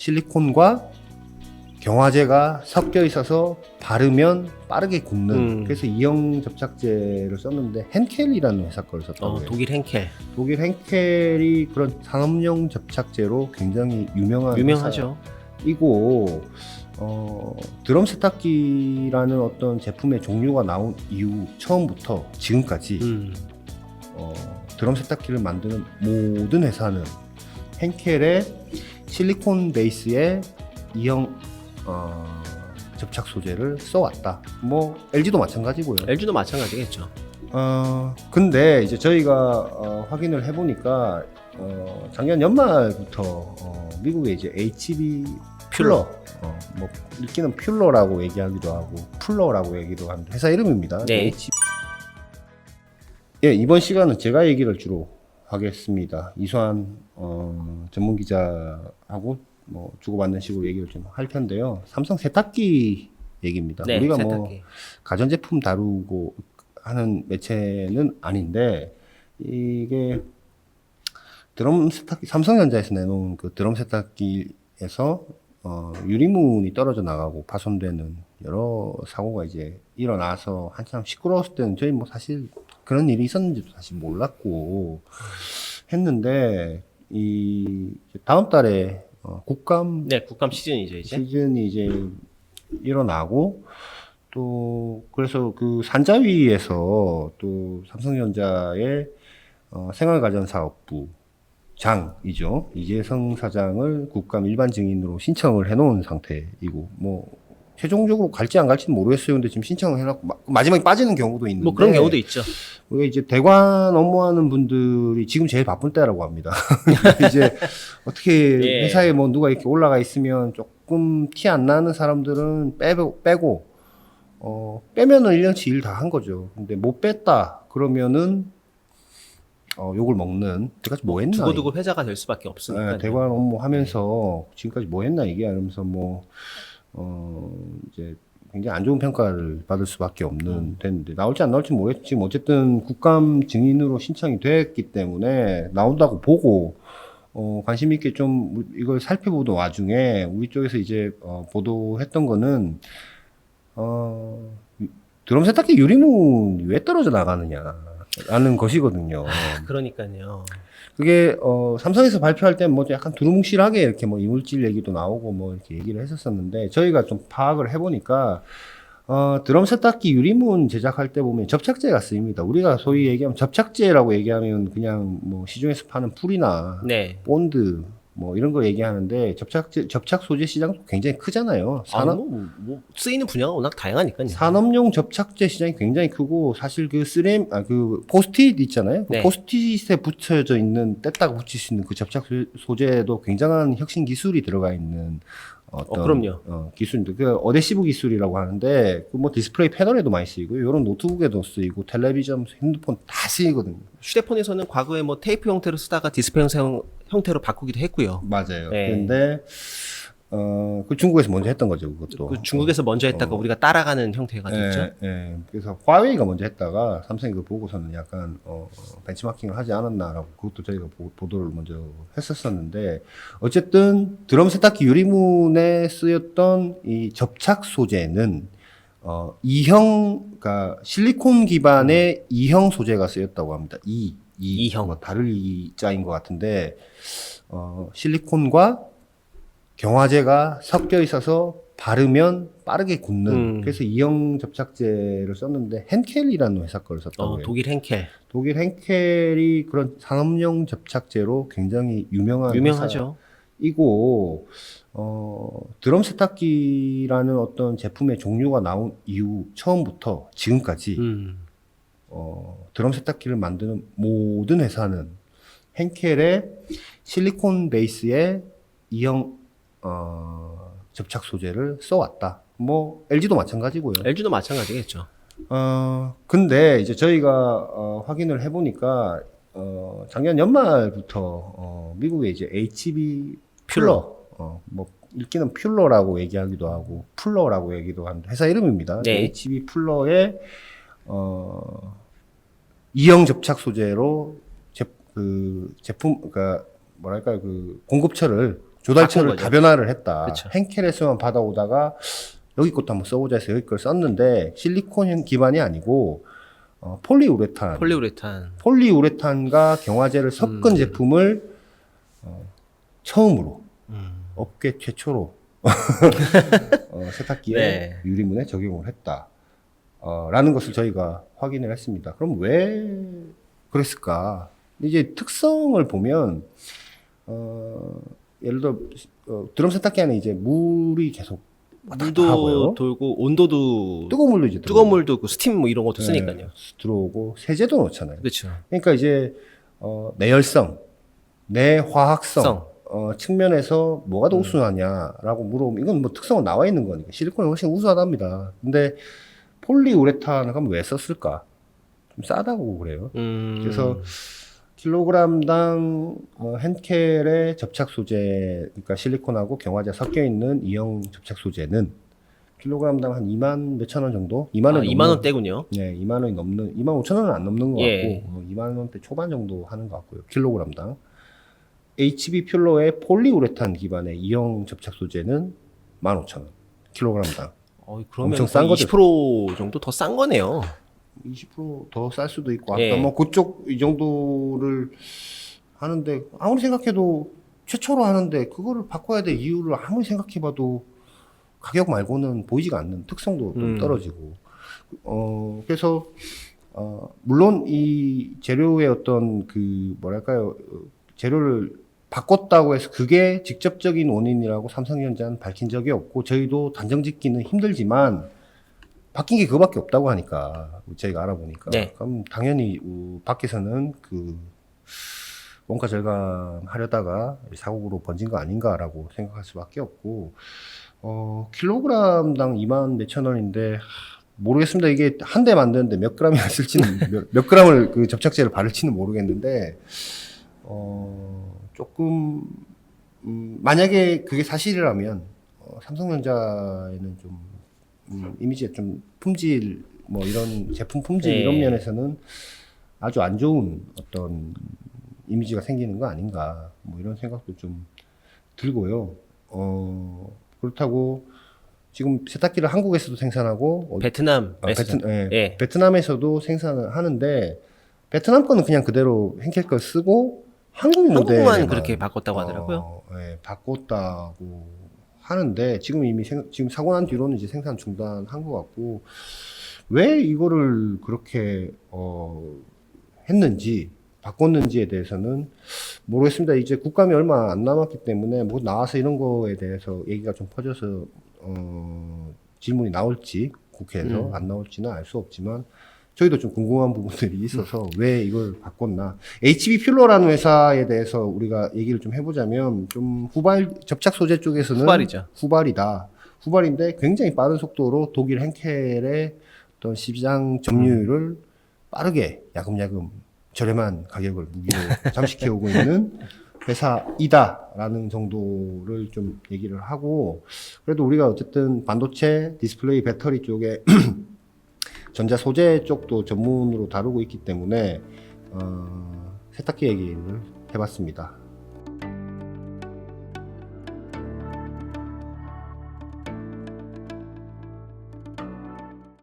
실리콘과 경화제가 섞여 있어서 바르면 빠르게 굳는 음. 그래서 이형 접착제를 썼는데 henkel이라는 회사 거를 썼다고 어, 해요. 독일 henkel 독일 henkel이 그런 산업용 접착제로 굉장히 유명한 유명하죠. 이고 어, 드럼 세탁기라는 어떤 제품의 종류가 나온 이후 처음부터 지금까지 음. 어, 드럼 세탁기를 만드는 모든 회사는 henkel의 실리콘 베이스의 이형 어, 접착 소재를 써왔다. 뭐 LG도 마찬가지고요. LG도 마찬가지겠죠. 어, 근데 이제 저희가 어, 확인을 해보니까 어, 작년 연말부터 어, 미국에 이제 HB 퓰러, 어, 뭐 읽기는 퓰러라고 얘기하기도 하고 풀러라고 얘기도 하는데 회사 이름입니다. 네. HB. 예, 이번 시간은 제가 얘기를 주로 하겠습니다. 이수환 어, 전문 기자하고 뭐 주고받는 식으로 얘기를 좀 할 텐데요. 삼성 세탁기 얘기입니다. 네, 우리가 뭐 세탁기. 가전제품 다루고 하는 매체는 아닌데 이게 드럼 세탁기 삼성전자에서 내놓은 그 드럼 세탁기에서 어, 유리문이 떨어져 나가고 파손되는 여러 사고가 이제 일어나서 한참 시끄러웠을 때는 저희 뭐 사실 그런 일이 있었는지도 사실 몰랐고 했는데 이 다음 달에 어, 국감 네, 국감 시즌이죠 이제. 시즌이 이제 일어나고 또 그래서 그 산자위에서 또 삼성전자의 어, 생활가전사업부 장이죠 이재성 사장을 국감 일반 증인으로 신청을 해놓은 상태이고 뭐 최종적으로 갈지 안 갈지는 모르겠어요. 근데 지금 신청을 해놓고 마- 마지막에 빠지는 경우도 있는데 뭐 그런 경우도 있죠. 우리가 이제 대관 업무하는 분들이 지금 제일 바쁜 때라고 합니다. 이제 어떻게 예. 회사에 뭐 누가 이렇게 올라가 있으면 조금 티 안 나는 사람들은 빼고, 빼고 어, 빼면은 1년치 일 다 한 거죠. 근데 못 뺐다 그러면은 어, 욕을 먹는 지금까지 뭐 했나? 두고두고 회자가 될 수밖에 없으니까. 네, 대관 업무 하면서 지금까지 뭐 했나 이게 하면서 뭐, 어, 이제 굉장히 안 좋은 평가를 받을 수밖에 없는 됐는데 나올지 안 나올지 모르겠지만 지금 어쨌든 국감 증인으로 신청이 됐기 때문에 나온다고 보고 어, 관심 있게 좀 이걸 살펴보던 와중에 우리 쪽에서 이제 어, 보도했던 거는 어, 드럼 세탁기 유리문이 왜 떨어져 나가느냐 라는 것이거든요. 그러니까요. 그게 어 삼성에서 발표할 때 뭐 약간 두루뭉실하게 이렇게 뭐 이물질 얘기도 나오고 뭐 이렇게 얘기를 했었었는데 저희가 좀 파악을 해보니까 어 드럼 세탁기 유리문 제작할 때 보면 접착제가 쓰입니다. 우리가 소위 얘기하면 접착제라고 얘기하면 그냥 뭐 시중에서 파는 풀이나 네. 본드 뭐 이런 거 얘기하는데 접착제 접착 소재 시장도 굉장히 크잖아요. 아, 산업 뭐, 뭐 쓰이는 분야가 워낙 다양하니까요. 산업용 접착제 시장이 굉장히 크고 사실 그 쓰레 아그 포스트잇 있잖아요. 그 네. 포스트잇에 붙여져 있는 뗐다가 붙일 수 있는 그 접착 소- 소재도 굉장한 혁신 기술이 들어가 있는 어떤 어, 그럼요. 어, 기술인데 그 어데시브 기술이라고 하는데 그 뭐 디스플레이 패널에도 많이 쓰이고 이런 노트북에도 쓰이고 텔레비전, 핸드폰 다 쓰이거든요. 휴대폰에서는 과거에 뭐 테이프 형태로 쓰다가 디스플레이 형태로 바꾸기도 했고요. 맞아요. 네. 그런데 어, 그 중국에서 먼저 했던 거죠, 그것도. 그 중국에서 먼저 했다가 우리가 따라가는 형태가 됐죠. 예, 예. 그래서 화웨이가 먼저 했다가 삼성이 그 보고서는 약간 어, 벤치마킹을 하지 않았나라고 그것도 저희가 보, 도를 먼저 했었었는데 어쨌든 드럼 세탁기 유리문에 쓰였던 이 접착 소재는 어, 이형, 그러니까 실리콘 기반의 이형 소재가 쓰였다고 합니다. 이, 이, 이형. 뭐 다를 이자인 것 같은데 어, 실리콘과 경화제가 섞여 있어서 바르면 빠르게 굳는 음. 그래서 이형 접착제를 썼는데 henkel이라는 회사 거를 썼다고 어, 해요. 독일 henkel 독일 henkel이 그런 산업용 접착제로 굉장히 유명한 유명하죠. 이고 어, 드럼 세탁기라는 어떤 제품의 종류가 나온 이후 처음부터 지금까지 음. 어, 드럼 세탁기를 만드는 모든 회사는 henkel의 실리콘 베이스의 이형 어, 접착 소재를 써왔다. 뭐 LG도 마찬가지고요. LG도 마찬가지겠죠. 어, 근데 이제 저희가 어, 확인을 해보니까 어, 작년 연말부터 어, 미국에 이제 HB 퓰러, 어, 뭐 읽기는 퓰러라고 얘기하기도 하고 풀러라고 얘기도 하는데 회사 이름입니다. 네. HB 풀러의 어, 이형 접착 소재로 제, 그 제품, 그러니까 뭐랄까요, 그 공급처를 조달처를 바꾼 거죠. 다변화를 했다. 그쵸. henkel에서만 받아오다가 여기 것도 한번 써보자 해서 여기 걸 썼는데 실리콘 기반이 아니고 어, 폴리우레탄, 폴리우레탄. 폴리우레탄과 경화제를 섞은 제품을 어, 처음으로 음. 업계 최초로 어, 세탁기에 네. 유리문에 적용을 했다. 어, 라는 것을 저희가 확인을 했습니다. 그럼 왜 그랬을까? 이제 특성을 보면, 어, 예를 들어, 어, 드럼 세탁기 안에 이제 물이 계속 왔다 갔다 하고요. 물도 돌고 온도도 뜨거운 물도 이제 뜨거운 물도 있고 스팀 뭐 이런 것도 쓰니까요. 네, 들어오고, 세제도 넣잖아요. 그렇죠. 그러니까 이제 어, 내열성, 내화학성 성. 어, 측면에서 뭐가 더 우수하냐라고 물어보면 이건 뭐 특성은 나와 있는 거니까 실리콘이 훨씬 우수하답니다. 근데 폴리우레탄을 그럼 왜 썼을까? 좀 싸다고 그래요. 음. 그래서 킬로그램당 어, henkel의 접착 소재, 그러니까 실리콘하고 경화제 섞여 있는 이형 접착 소재는 킬로그램당 한 2만 몇천 원 정도? 2만 원 아, 넘는 2만 원대군요. 네, 2만 원이 넘는 2만 5천 원은 안 넘는 것 예. 같고 어, 2만 원대 초반 정도 하는 것 같고요. 킬로그램당. HB 퓰러의 폴리우레탄 기반의 이형 접착 소재는 15,000원. 킬로그램당. 어, 그러면 엄청 싼 거죠. 20% 정도 더 싼 거네요. 20%더 쌀 수도 있고 아까 예. 뭐 그쪽 이 정도를 하는데 아무리 생각해도 최초로 하는데 그거를 바꿔야 될 이유를 아무리 생각해봐도 가격 말고는 보이지가 않는 특성도 좀 음. 떨어지고 어 그래서 어 물론 이 재료의 어떤 그 뭐랄까요 어, 재료를 바꿨다고 해서 그게 직접적인 원인이라고 삼성전자는 밝힌 적이 없고 저희도 단정 짓기는 힘들지만 바뀐 게 그거밖에 없다고 하니까 저희가 알아보니까 네. 그럼 당연히 우- 밖에서는 그 원가 절감하려다가 사고로 번진 거 아닌가라고 생각할 수밖에 없고 어 킬로그램당 2만 몇천 원인데 하, 모르겠습니다 이게 한 대 만드는데 몇 그램이나 쓸지는 몇, 몇 그램을 그 접착제를 바를지는 모르겠는데 어 조금 음, 만약에 그게 사실이라면 어, 삼성전자에는 좀 음, 이미지에 좀 품질 뭐 이런 제품 품질 네. 이런 면에서는 아주 안 좋은 어떤 이미지가 생기는 거 아닌가 뭐 이런 생각도 좀 들고요. 어 그렇다고 지금 세탁기를 한국에서도 생산하고 어, 베트남. 아, 베트, 예, 예. 베트남에서도 생산을 하는데 베트남 거는 그냥 그대로 henkel 걸 쓰고 한국 모델만 한국만 그렇게 바꿨다고 하더라고요. 어, 예, 바꿨다고 하는데 지금 이미 생, 지금 사고 난 뒤로는 이제 생산 중단한 것 같고 왜 이거를 그렇게 어, 했는지 바꿨는지에 대해서는 모르겠습니다. 이제 국감이 얼마 안 남았기 때문에 뭐 나와서 이런 거에 대해서 얘기가 좀 퍼져서 어, 질문이 나올지 국회에서 음. 안 나올지는 알 수 없지만 저희도 좀 궁금한 부분들이 있어서 음. 왜 이걸 바꿨나. HB 퓰러라는 회사에 대해서 우리가 얘기를 좀 해보자면 좀 후발 접착 소재 쪽에서는 후발이죠. 후발이다. 후발인데 굉장히 빠른 속도로 독일 henkel의 어떤 시장 점유율을 빠르게 야금야금 저렴한 가격을 무기로 잠식해 오고 있는 회사이다라는 정도를 좀 얘기를 하고 그래도 우리가 어쨌든 반도체, 디스플레이, 배터리 쪽에 전자 소재 쪽도 전문으로 다루고 있기 때문에 어, 세탁기 얘기를 해봤습니다.